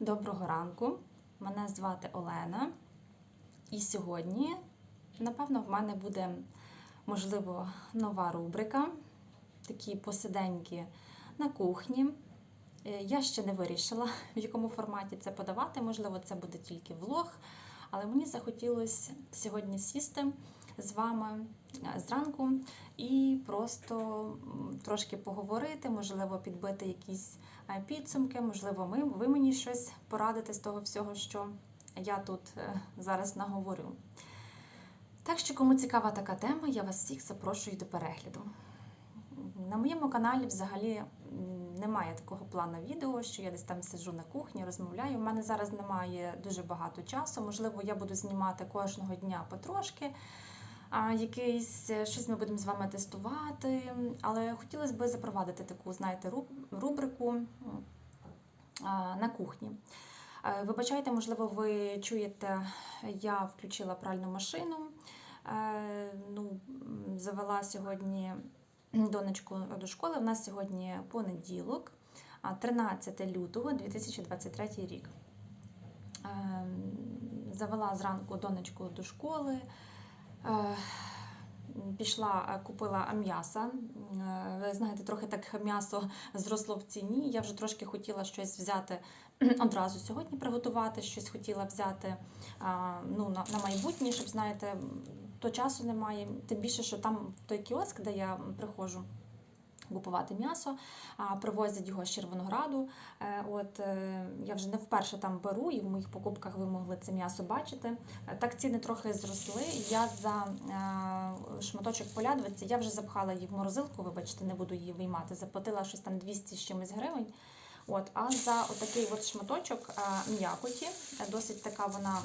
Доброго ранку. Мене звати Олена. І сьогодні, напевно, в мене буде, можливо, нова рубрика. Такі посиденьки на кухні. Е, Я ще не вирішила, в якому форматі це подавати. Можливо, це буде тільки влог. Але мені захотілося сьогодні сісти з вами е, зранку і просто трошки поговорити, можливо, підбити якісь підсумки, можливо, ми, ви мені щось порадите з того всього, що я тут е, зараз наговорю. Так що, кому цікава така тема, я вас всіх запрошую до перегляду. На моєму каналі взагалі немає такого плану відео, що я десь там сиджу на кухні, розмовляю. У мене зараз немає дуже багато часу. Можливо, я буду знімати кожного дня потрошки. Якийсь е, щось ми будемо з вами тестувати. Але хотілося б запровадити таку, знаєте, рубрику на кухні. Е, Вибачайте, можливо, ви чуєте, я включила пральну машину. Е, Ну, завела сьогодні донечку до школи. У нас сьогодні понеділок, 13 лютого 2023 рік. Е, Завела зранку донечку до школи. Е, Пішла, е, купила м'яса. Е, Ви знаєте, трохи так м'ясо зросло в ціні. Я вже трошки хотіла щось взяти одразу сьогодні приготувати, щось хотіла взяти ну, на, на майбутнє, щоб знаєте, то часу немає. Тим більше, що там той кіоск, де я приходжу. Купувати м'ясо, а, привозять його з Червонограду. Е, От е, я вже не вперше там беру, і в моїх покупках ви могли це м'ясо бачити. Е, Так ціни трохи зросли. Я за шматочок полядвиці, я вже запхала її в морозилку, вибачте, не буду її виймати. Заплатила щось там 200 з чимось гривень. От, а за отакий от шматочок м'якоті, досить така вона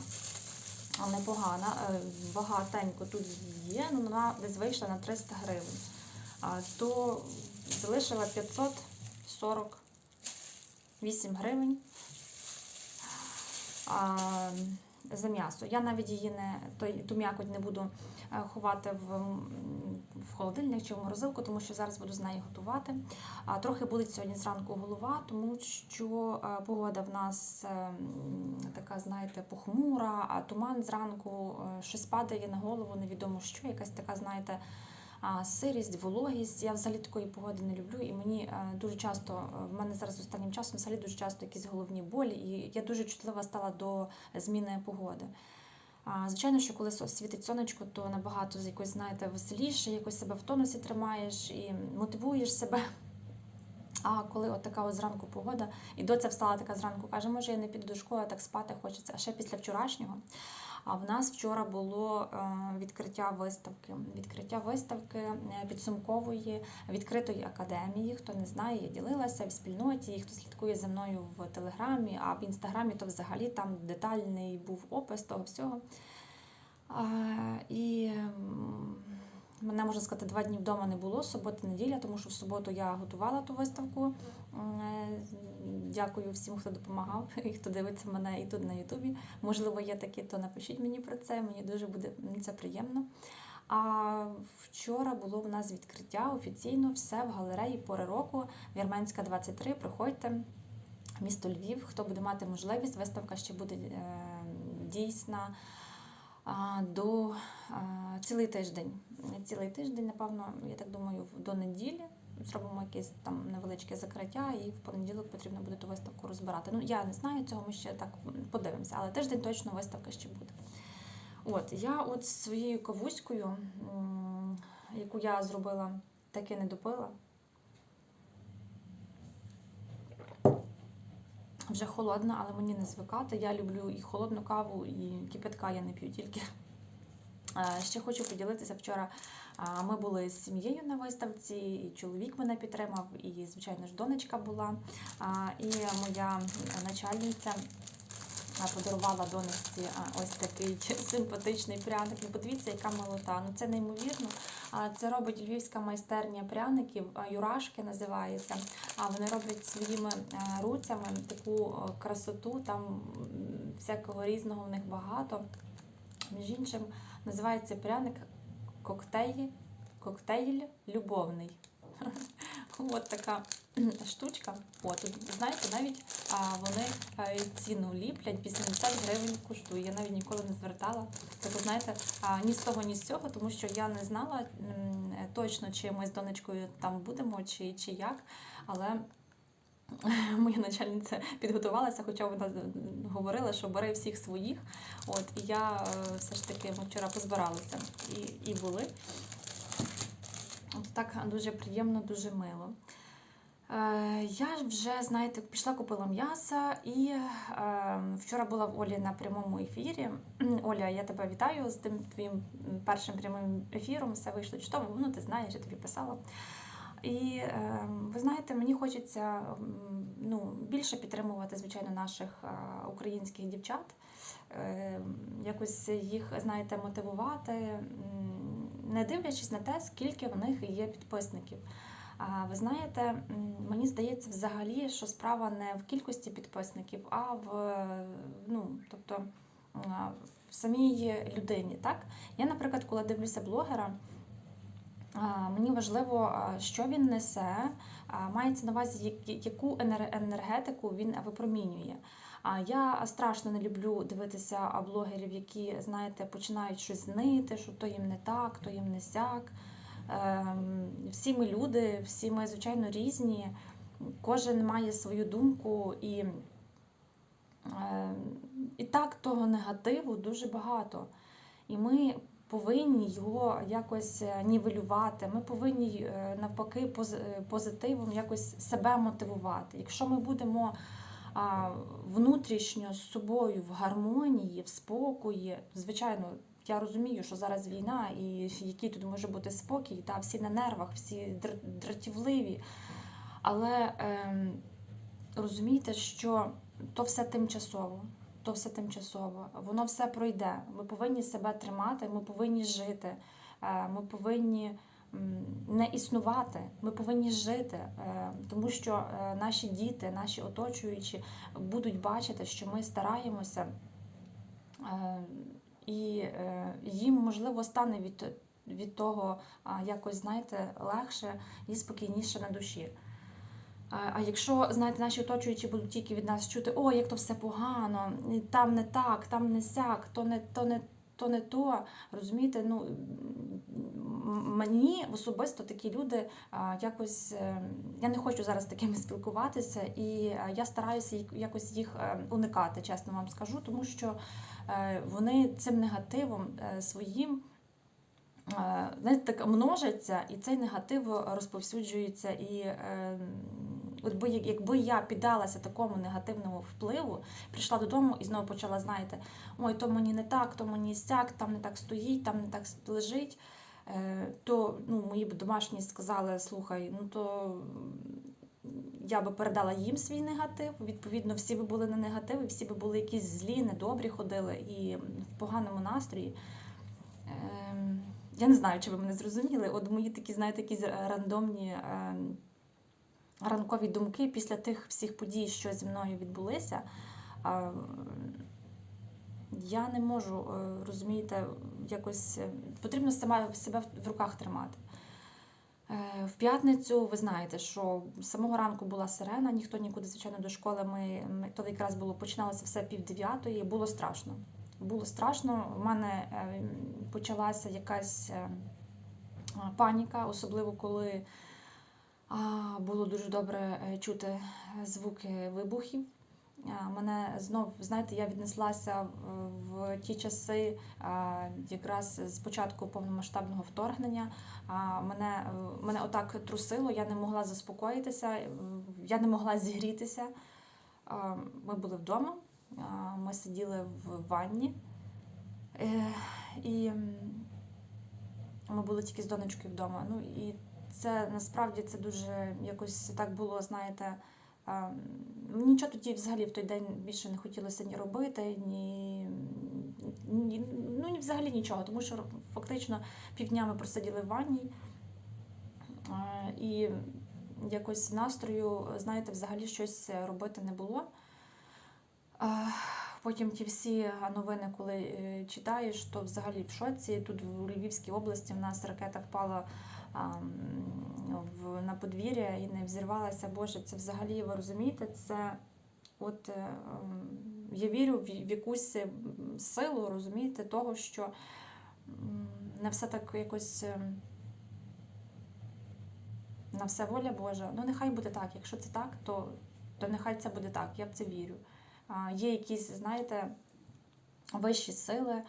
непогана, багатенько тут є, ну вона десь вийшла на 300 гривень. То залишила 548 гривень за м'ясо. Я навіть її не ту м'якоть не буду е, ховати в, в холодильник чи в морозилку, тому що зараз буду з нею готувати. Трохи болить сьогодні зранку голова, тому що е, погода в нас е, така, знаєте, похмура, а туман зранку, щось падає на голову, невідомо що, якась така, знаєте сирість, вологість. Я взагалі такої погоди не люблю, і мені е, дуже часто е, в мене зараз останнім часом взагалі дуже часто якісь головні болі, і я дуже чутлива стала до зміни погоди. Звичайно, що коли світить сонечко, то набагато з якось, знаєте, веселіше, якось себе в тонусі тримаєш і мотивуєш себе. А коли от така от зранку погода, і доця встала така зранку, каже, може я не піду до школи, так спати хочеться. А ще після вчорашнього. А в нас вчора було е, відкриття виставки. Відкриття виставки е, підсумкової відкритої академії. Хто не знає, я ділилася в спільноті. Хто слідкує за мною в телеграмі, а в інстаграмі, то взагалі там детальний був опис того всього. І мене можна сказати, два дні вдома не було, субота, неділя, тому що в суботу я готувала ту виставку. Е, Дякую всім, хто допомагав і хто дивиться мене і тут на Ютубі. Можливо, є такі, то напишіть мені про це. Мені дуже буде це приємно. А вчора було в нас відкриття офіційно все в галереї пори року Вірменська 23. Приходьте, місто Львів. Хто буде мати можливість, виставка ще буде е, дійсна до а, цілий тиждень. Цілий тиждень, напевно, я так думаю, до неділі. Зробимо якесь там невеличке закриття, і в понеділок потрібно буде ту виставку розбирати. Ну, я не знаю цього, ми ще так подивимося, але тиждень точно виставка ще буде. От, я от своєю кавуською, яку я зробила, таки не допила. Вже холодна, але мені не звикати. Я люблю і холодну каву, і кипятка я не п'ю тільки. Е, Ще хочу поділитися вчора. Ми були з сім'єю на виставці, і чоловік мене підтримав, і, звичайно ж, донечка була. І моя начальниця подарувала донечці ось такий симпатичний пряник. Ну, подивіться, яка молота. Ну це неймовірно. Це робить львівська майстерня пряників, Юрашки називається. Вони роблять своїми е, руцями таку е, красоту, там всякого різного в них багато. Між іншим, називається пряник коктейль, коктейль любовний. От така штучка. От, знаєте, навіть а, вони ціну ліплять, 80 гривень коштує. Я навіть ніколи не звертала. Тобто, знаєте, а, ні з того, ні з цього, тому що я не знала точно, чи ми з донечкою там будемо, чи, чи як. Але моя начальниця підготувалася, хоча вона говорила, що бери всіх своїх. От, і я е, все ж таки ми вчора позбиралися і, і були. От так дуже приємно, дуже мило. Е, я вже, знаєте, пішла купила м'яса і е, вчора була в Олі на прямому ефірі. Оля, я тебе вітаю з тим твоїм першим прямим ефіром. Все вийшло чудово. Ну, ти знаєш, я тобі писала. І е, ви знаєте, мені хочеться ну, більше підтримувати, звичайно, наших е, українських дівчат, е, якось їх, знаєте, мотивувати, не дивлячись на те, скільки в них є підписників. А ви знаєте, мені здається, взагалі, що справа не в кількості підписників, а в ну, тобто в самій людині. Так? Я, наприклад, коли дивлюся блогера. Мені важливо, що він несе, мається на увазі, яку енергетику він випромінює. Я страшно не люблю дивитися блогерів, які, знаєте, починають щось знити, що то їм не так, то їм не сяк. Ем, Всі ми люди, всі ми, звичайно, різні. Кожен має свою думку і, ем, і так того негативу дуже багато. І ми повинні його якось е, нівелювати. Ми повинні е, навпаки е, позитивом якось себе мотивувати. Якщо ми будемо внутрішньо з собою в гармонії, в спокої, звичайно. Я розумію, що зараз війна, і який тут може бути спокій, та всі на нервах, всі др- дратівливі. Але ем, розумійте, що то все тимчасово то все тимчасово. Воно все пройде. Ми повинні себе тримати, ми повинні жити, е, ми повинні не існувати, ми повинні жити, е, тому що е, наші діти, наші оточуючі будуть бачити, що ми стараємося, і їм можливо стане від. Від того якось, знаєте, легше і спокійніше на душі. А якщо знаєте, наші оточуючі будуть тільки від нас чути, о, як то все погано, там не так, там не сяк, то не то не то не то. Розумієте, ну мені особисто такі люди якось е, я не хочу зараз такими спілкуватися, і я стараюся якось їх е, уникати, чесно вам скажу, тому що е, вони цим негативом своїм. Е, Знаєте, так множаться, і цей негатив розповсюджується. І е, от би, якби я піддалася такому негативному впливу, прийшла додому і знову почала, знаєте, ой, то мені не так, то мені сяк, там не так стоїть, там не так лежить. е, То ну, мої б домашні сказали, слухай, ну то я би передала їм свій негатив. Відповідно, всі би були на негативі, всі би були якісь злі, недобрі ходили і в поганому настрої. Я не знаю, чи ви мене зрозуміли. От мої такі, знаєте, якісь рандомні ем, ранкові думки після тих всіх подій, що зі мною відбулися. Я не можу, е, розумієте, якось е, потрібно сама себе в руках тримати. Е, В п'ятницю ви знаєте, що з самого ранку була сирена, ніхто нікуди, звичайно, до школи. Ми, ми то якраз було починалося все пів дев'ятої. Було страшно. Було страшно. У мене е, почалася якась е, паніка, особливо коли було дуже добре е, чути звуки вибухів. Мене знов, знаєте, я віднеслася в, ті часи, якраз з початку повномасштабного вторгнення. Мене, мене отак трусило, я не могла заспокоїтися, я не могла зігрітися. Ми були вдома, ми сиділи в ванні. Е, І ми були тільки з донечкою вдома. Ну і це насправді це дуже якось так було, знаєте. Нічого тоді взагалі в той день більше не хотілося ні робити, ні, ні ну ні взагалі нічого, тому що фактично півдня ми просиділи в ванні. І якось настрою, знаєте, взагалі щось робити не було. Потім ті всі новини, коли е, читаєш, то взагалі в шоці. Тут в Львівській області в нас ракета впала на подвір'я і не взірвалася. Боже, це взагалі, ви розумієте, це от е, я вірю в, якусь силу, розумієте, того, що не все так якось. ем, на все воля Божа. Ну, нехай буде так. Якщо це так, то, то нехай це буде так. Я в це вірю. Є якісь, знаєте, вищі сили,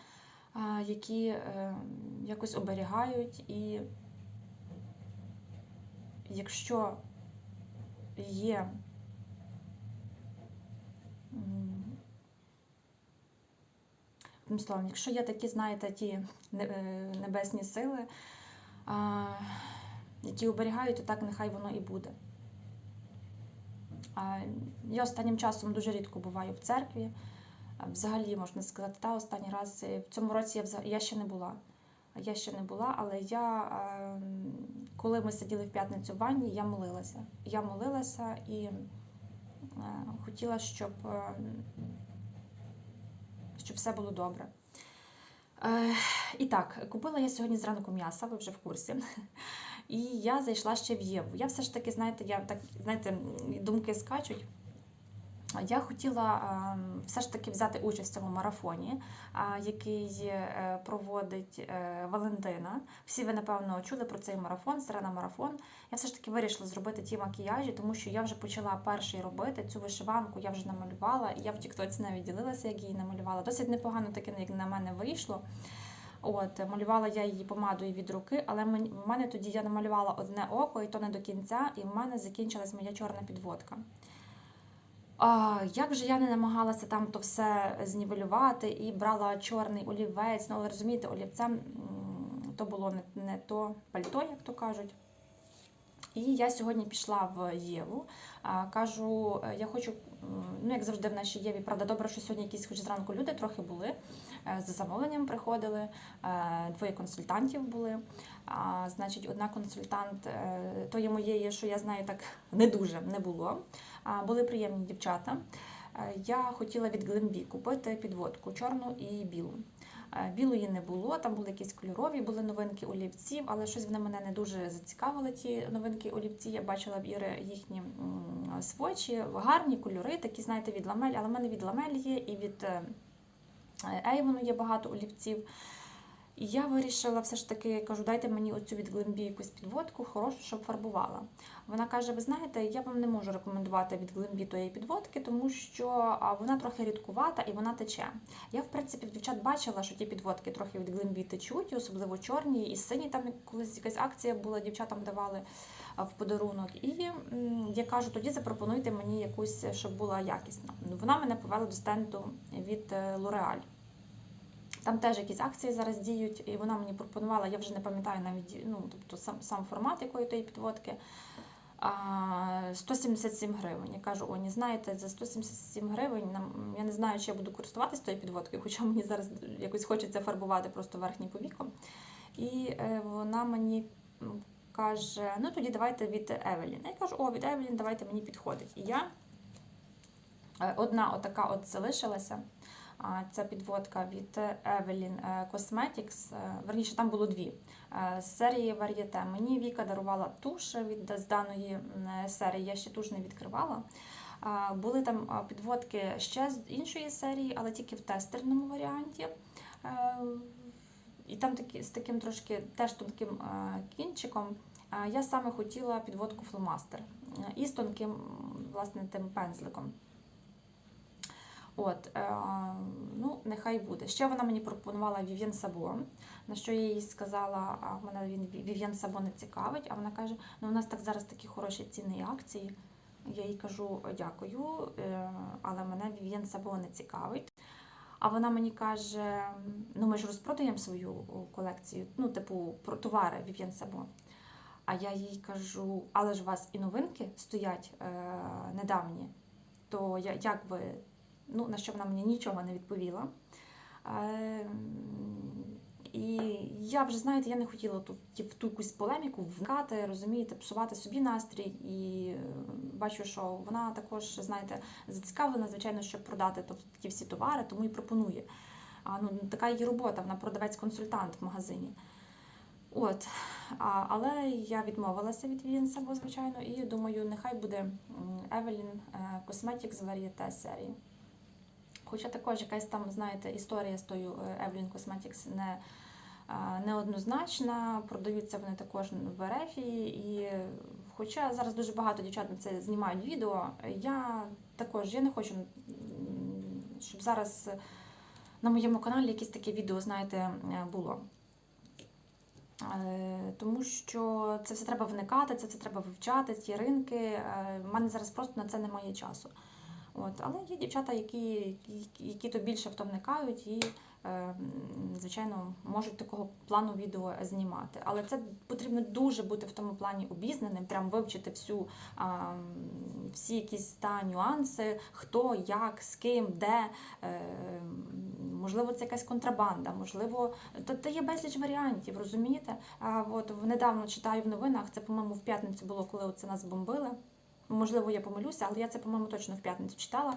які е, якось оберігають, і якщо є словом, якщо є такі, знаєте, ті е, небесні сили, які оберігають, то так нехай воно і буде. Я останнім часом дуже рідко буваю в церкві. Взагалі, можна сказати, та останній раз е, в цьому році я, я ще не була. Я ще не була, але я, е, коли ми сиділи в п'ятницю в ванні, я молилася. Я молилася і е, хотіла, щоб, е, щоб все було добре. Е, І так, купила я сьогодні зранку м'яса, ви вже в курсі. І я зайшла ще в Єву. Я все ж таки, знаєте, я так, знаєте, думки скачуть. Я хотіла е, все ж таки взяти участь в цьому марафоні, який е, проводить е, Валентина. Всі ви, напевно, чули про цей марафон, Сирена марафон. Я все ж таки вирішила зробити ті макіяжі, тому що я вже почала перший робити цю вишиванку, я вже намалювала, і я в Тіктоці навіть ділилася, як її намалювала. Досить непогано таке, як на мене вийшло. От, малювала я її помадою від руки, але в мене тоді я намалювала одне око, і то не до кінця, і в мене закінчилась моя чорна підводка. А, як же я не намагалася там то все знівелювати і брала чорний олівець. Ну, але розумієте, олівцем то було не, не то пальто, як то кажуть. І я сьогодні пішла в Єву. Кажу, е, я хочу, ну як завжди в нашій Єві, правда, добре, що сьогодні якісь хоч зранку люди трохи були. Е, За замовленням приходили, е, двоє консультантів були. Значить, одна консультант е, тої моєї, що я знаю, так не дуже не було. Були приємні дівчата. Я хотіла від Глембі купити підводку чорну і білу. Білої не було, там були якісь кольорові, були новинки олівців, але щось вони мене не дуже зацікавили, ті новинки олівці. Я бачила в Іри їхні свочі, гарні кольори, такі, знаєте, від ламель, але в мене від ламель є і від Ейвону є багато олівців. І я вирішила все ж таки, кажу, дайте мені оцю від Глембі якусь підводку, хорошу, щоб фарбувала. Вона каже: ви знаєте, я вам не можу рекомендувати від Глембі тої підводки, тому що вона трохи рідкувата і вона тече. Я, в принципі, в дівчат бачила, що ті підводки трохи від Глембі течуть, особливо чорні, і сині там колись якась акція була, дівчатам давали в подарунок. І я кажу, тоді запропонуйте мені якусь, щоб була якісна. Вона мене повела до стенду від L'Oreal. Там теж якісь акції зараз діють, і вона мені пропонувала, я вже не пам'ятаю навіть ну, тобто сам, сам формат якої тої підводки. 177 гривень. Я кажу, о, не знаєте, за 177 гривень я не знаю, чи я буду користуватися тою підводкою, хоча мені зараз якось хочеться фарбувати просто верхній повіком. І е, вона мені каже: ну тоді давайте від Евелін. Я кажу, о, від Евелін давайте мені підходить. І я е, одна отака от залишилася. Ця підводка від Evelyn е, Cosmetics, е, верніше, там було дві е, з серії Varieté. Мені Віка дарувала туш від з даної серії, я ще туш не відкривала. Були там підводки ще з іншої серії, але тільки в тестерному варіанті. Е, І там такі, з таким трошки теж тонким е, кінчиком. Е, Я саме хотіла підводку фломастер е, і з тонким власне тим пензликом. От, е, ну, нехай буде. Ще вона мені пропонувала Вів'єн Сабо, на що я їй сказала, а мене він Вів'єн Сабо не цікавить, а вона каже, ну у нас так зараз такі хороші ціни і акції. Я їй кажу дякую, е, але мене Вів'єн Сабо не цікавить. А вона мені каже: ну ми ж розпродаємо свою колекцію, ну, типу, про товари Вів'єн Сабо. А я їй кажу, але ж у вас і новинки стоять е, недавні, то я, як ви Ну, на що вона мені нічого не відповіла. Е, і я вже, знаєте, я не хотіла тут в ту якусь полеміку вникати, розумієте, псувати собі настрій. І е, бачу, що вона також, знаєте, зацікавлена, звичайно, щоб продати тобто, ті всі товари, тому і пропонує. А, ну, така її робота, вона продавець-консультант в магазині. От, а, але я відмовилася від Вінсабо, звичайно, і думаю, нехай буде м, Evelyn е, Cosmetics Varieté серії. Хоча також якась там, знаєте, історія з тою е, Evelyn Cosmetics не, неоднозначна, продаються вони також в РФ, і хоча зараз дуже багато дівчат на це знімають відео, я також я не хочу, щоб зараз на моєму каналі якесь таке відео, знаєте, е, було. Е, Тому що це все треба вникати, це все треба вивчати, ці ринки. У мене зараз просто на це немає часу. От, але є дівчата, які, які, то більше в вникають і, е, звичайно, можуть такого плану відео знімати. Але це потрібно дуже бути в тому плані обізнаним, прям вивчити всю, всі якісь та нюанси, хто, як, з ким, де. Е, можливо, це якась контрабанда, можливо, та є безліч варіантів, розумієте? А, от недавно читаю в новинах, це, по-моєму, в п'ятницю було, коли це нас бомбили. Можливо, я помилюся, але я це, по-моєму, точно в п'ятницю читала.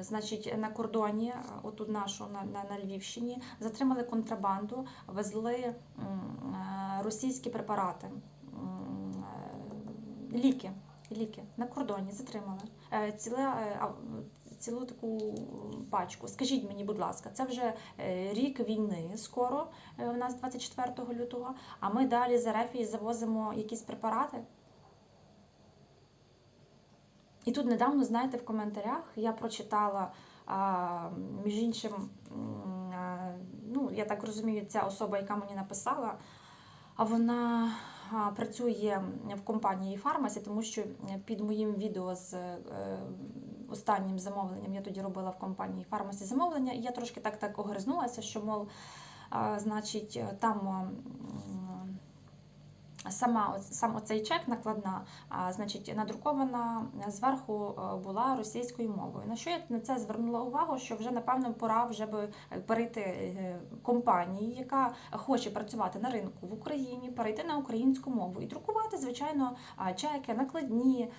Значить, на кордоні, отут нашу на, на, на Львівщині, затримали контрабанду, везли е, російські препарати, е, ліки. Ліки на кордоні затримали. Е, Ціле, е, а, цілу таку пачку. Скажіть мені, будь ласка, це вже е, рік війни скоро, е, у нас 24 лютого, а ми далі з Ерефії завозимо якісь препарати. І тут недавно, знаєте, в коментарях я прочитала, між іншим, ну, я так розумію, ця особа, яка мені написала, вона працює в компанії Фармасі, тому що під моїм відео з е, останнім замовленням я тоді робила в компанії Фармасі замовлення, і я трошки так так огризнулася, що, мов, значить, там. Сама сам оцей чек накладна, а, значить, надрукована зверху е, була російською мовою. На що я на це звернула увагу, що вже напевно пора вже би перейти е, компанії, яка хоче працювати на ринку в Україні, перейти на українську мову і друкувати, звичайно, чеки, накладні,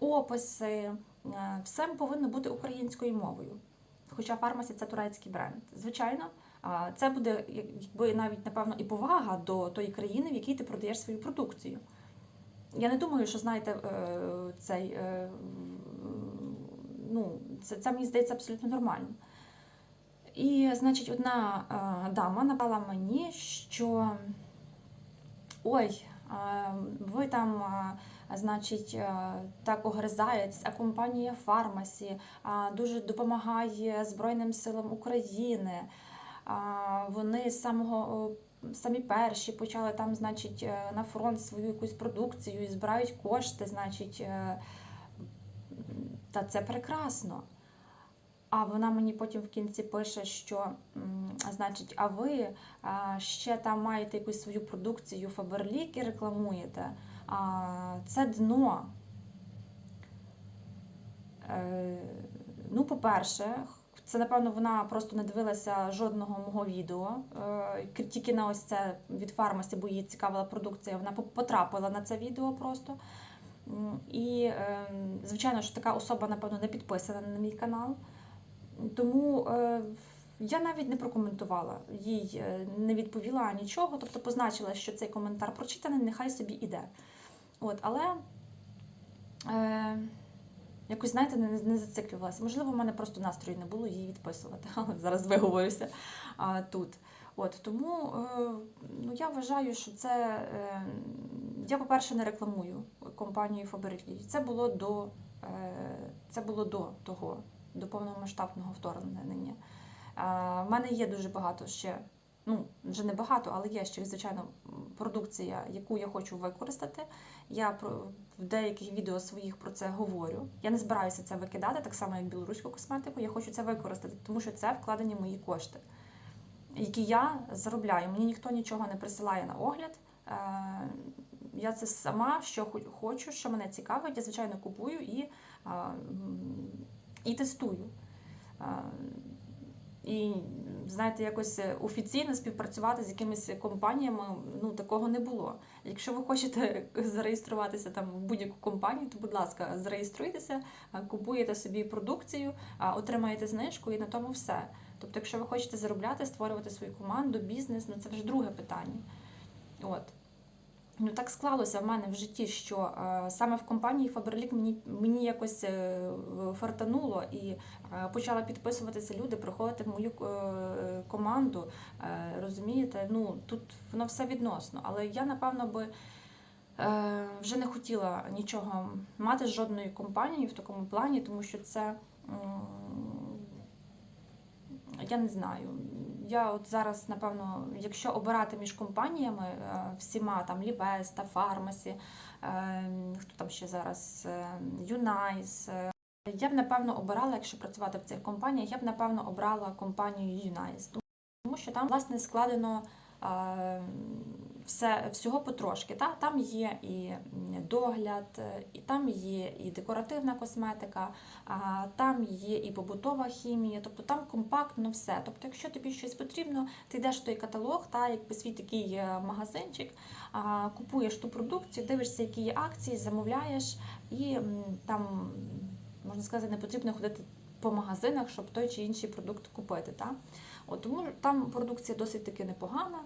описи. е, Все повинно бути українською мовою. Хоча фармасі це турецький бренд. Звичайно, це буде якби навіть напевно і повага до тої країни, в якій ти продаєш свою продукцію. Я не думаю, що знаєте, е, цей е, ну, це, це мені здається абсолютно нормально. І, значить, одна е, дама напала мені, що ой, ви там, значить, так огризаєтесь, а компанія Фармасі дуже допомагає Збройним силам України. Вони з самого самі перші почали там, значить, е, на фронт свою якусь продукцію і збирають кошти, значить, е, та це прекрасно. А вона мені потім в кінці пише, що значить, а ви ще там маєте якусь свою продукцію Фаберлік і рекламуєте. Це дно. Е, ну, по-перше, це, напевно, вона просто не дивилася жодного мого відео. Е, Тільки на ось це від фармасі, бо її цікавила продукція. Вона потрапила на це відео просто. І, е, звичайно, що така особа, напевно, не підписана на мій канал. Тому е, я навіть не прокоментувала, їй е, не відповіла нічого, тобто позначила, що цей коментар прочитаний, нехай собі іде. От, але е, якось, знаєте, не, не зациклювалася. Можливо, в мене просто настрою не було її відписувати, але зараз виговорюся а, тут. От, тому е, ну, я вважаю, що це. Е, я, по-перше, не рекламую компанію Faberlic. Це було до, е, це було до того, до повномасштабного вторгнення. Е, в мене є дуже багато ще, ну, вже не багато, але є ще, звичайно, продукція, яку я хочу використати. Я в деяких відео своїх про це говорю. Я не збираюся це викидати, так само як білоруську косметику. Я хочу це використати, тому що це вкладені мої кошти, які я заробляю. Мені ніхто нічого не присилає на огляд. Е, Я це сама, що хочу, що мене цікавить, я звичайно купую і, і тестую. Е, І знаєте, якось офіційно співпрацювати з якимись компаніями ну такого не було. Якщо ви хочете зареєструватися там в будь-яку компанію, то будь ласка, зареєструйтеся, купуєте собі продукцію, отримаєте знижку і на тому все. Тобто, якщо ви хочете заробляти, створювати свою команду, бізнес, ну це вже друге питання. От. Ну, так склалося в мене в житті, що е, саме в компанії Faberlic мені, мені якось е, фартануло і е, почала підписуватися люди, приходити в мою команду. Розумієте, ну тут воно все відносно. Але я, напевно, би вже не хотіла нічого мати з жодної компанії в такому плані, тому що це. я не знаю. Я от зараз, напевно, якщо обирати між компаніями е, всіма, там Лівеста, Фармасі, е, хто там ще зараз, е, Юнайс. Я б напевно обирала, якщо працювати в цих компаніях, я б напевно обрала компанію Юнайс. Тому що там, власне, складено все, всього потрошки. Та? Там є і догляд, е, і там є і декоративна косметика, а, там є і побутова хімія, тобто там компактно все. Тобто, якщо тобі щось потрібно, ти йдеш в той каталог, та якби свій такий е, магазинчик, а, купуєш ту продукцію, дивишся, які є акції, замовляєш, і там можна сказати, не потрібно ходити по магазинах, щоб той чи інший продукт купити. Та? От, тому там продукція досить таки непогана.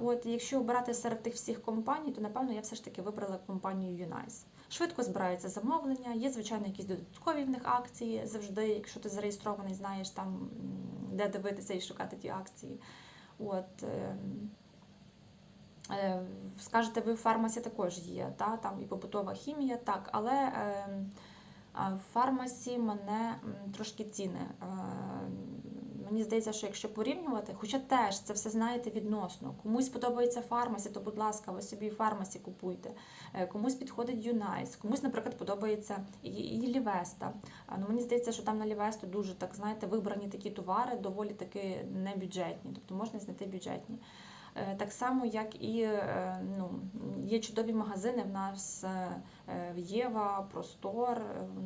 От, якщо обирати серед тих всіх компаній, то напевно я все ж таки вибрала компанію Unice. Швидко збираються замовлення, є, звичайно, якісь додаткові в них акції завжди, якщо ти зареєстрований, знаєш там, де дивитися і шукати ті акції. От, ем, е, скажете, ви в фармасі також є, та? там і побутова хімія, так, але е, а в фармасі мене трошки ціни. Мені здається, що якщо порівнювати, хоча теж це все знаєте відносно. Комусь подобається фармасі, то будь ласка, ви собі фармасі купуйте. Е, Комусь підходить Юнайс, комусь, наприклад, подобається і Лівеста. Ну, мені здається, що там на Лівесту дуже так знаєте, вибрані такі товари, доволі таки небюджетні, тобто можна знайти бюджетні. Е, Так само, як і е, ну, є чудові магазини в нас е, в Єва, Простор,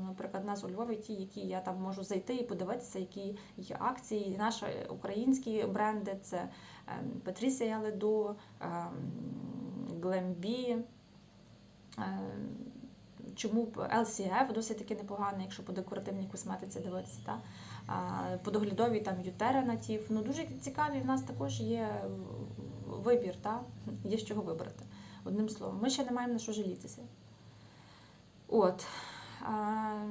наприклад, в нас у Львові ті, які я там можу зайти і подивитися, які є акції. Наші українські бренди це Патрісія Леду, Глембі. Чому б LCF досить таки непоганий, якщо по декоративній косметиці дивитися, та? По доглядовій там Ютера Натів. Ну дуже цікаві в нас також є вибір, та? є з чого вибрати. Одним словом, ми ще не маємо на що жалітися. От. А,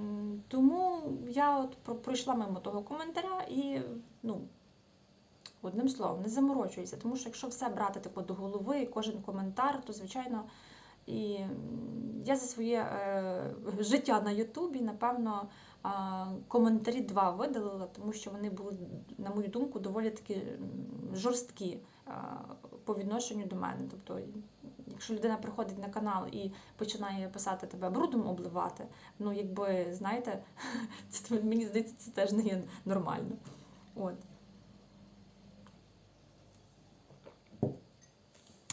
тому я от пройшла мимо того коментаря і, ну, одним словом, не заморочуюся, тому що якщо все брати типу, до голови, кожен коментар, то звичайно. І я за своє е, життя на Ютубі, напевно, а, коментарі два видалила, тому що вони були, на мою думку, доволі таки м, жорсткі а, по відношенню до мене. Тобто, якщо людина приходить на канал і починає писати тебе брудом обливати, ну якби знаєте, це мені здається, це теж не є нормально. От.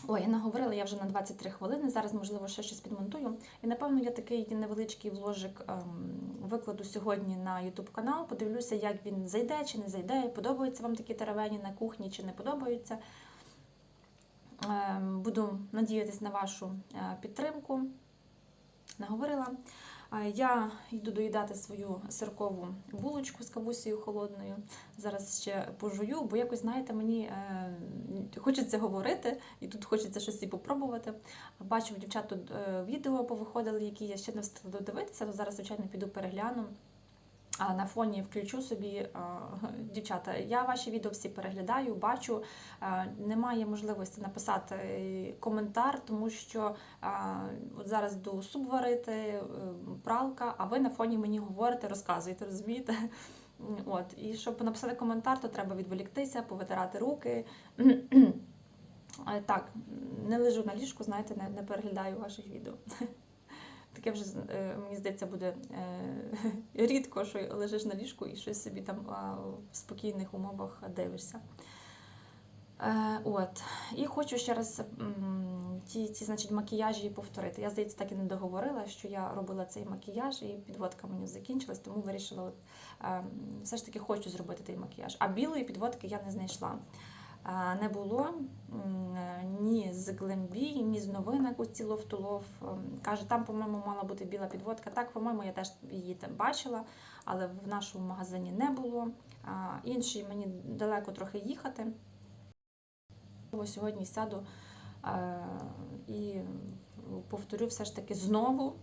Ой, я наговорила я вже на 23 хвилини. Зараз, можливо, ще щось підмонтую. І напевно я такий невеличкий вложик ем, викладу сьогодні на YouTube канал. Подивлюся, як він зайде чи не зайде. Подобаються вам такі теревені на кухні чи не подобаються. Ем, буду надіятися на вашу е, підтримку. Наговорила. Я йду доїдати свою сиркову булочку з кавусею холодною. Зараз ще пожую, бо якось, знаєте, мені е, хочеться говорити, і тут хочеться щось і попробувати. Бачу, дівчат тут е, відео повиходили, які я ще не встигла додивитися, то зараз, звичайно, піду перегляну. На фоні включу собі дівчата. Я ваші відео всі переглядаю, бачу. Немає можливості написати е, коментар, тому що от зараз йду суп варити, е, пралка, а ви на фоні мені говорите, розказуєте, розумієте? От, і щоб написати коментар, то треба відволіктися, повитирати руки. Е, Так, не лежу на ліжку, знаєте, не переглядаю ваших відео. Таке вже е, мені здається буде е, рідко, що лежиш на ліжку і щось собі там в спокійних умовах дивишся. Е, От. І хочу ще раз ті, ті значить, макіяжі повторити. Я, здається, так і не договорила, що я робила цей макіяж, і підводка мені закінчилась, тому вирішила, от, все ж таки хочу зробити той макіяж. А білої підводки я не знайшла. Не було е, ні з Глембі, ні з новинок у цілов тулов. Каже, там, по-моєму, мала бути біла підводка. Так, по-моєму, я теж її там бачила, але в нашому магазині не було. Інший мені далеко трохи їхати. Сьогодні сяду е, і повторю все ж таки знову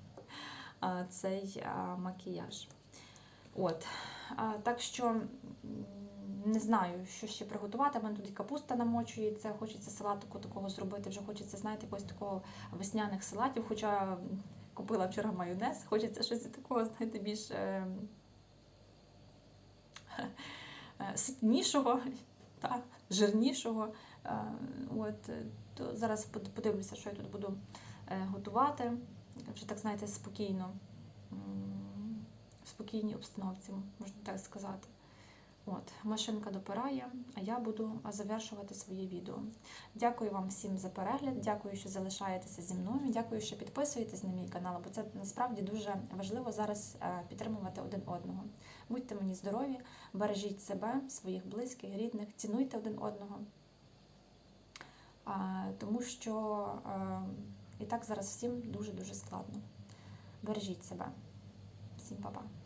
цей макіяж. От. Так що не знаю, що ще приготувати. У мене тут і капуста намочується, хочеться салатику такого зробити. Вже хочеться, знаєте, якогось такого весняних салатів. Хоча купила вчора майонез, хочеться щось такого, знаєте, більш е, е, ситнішого, та, жирнішого. Е, От, то зараз подивлюся, що я тут буду е, готувати. Вже так, знаєте, спокійно. В спокійній обстановці, можна так сказати. От, машинка допирає, а я буду завершувати своє відео. Дякую вам всім за перегляд, дякую, що залишаєтеся зі мною. Дякую, що підписуєтесь на мій канал, бо це насправді дуже важливо зараз е, підтримувати один одного. Будьте мені здорові, бережіть себе, своїх близьких, рідних, цінуйте один одного. Тому що е, і так зараз всім дуже-дуже складно. Бережіть себе. Всім па-па.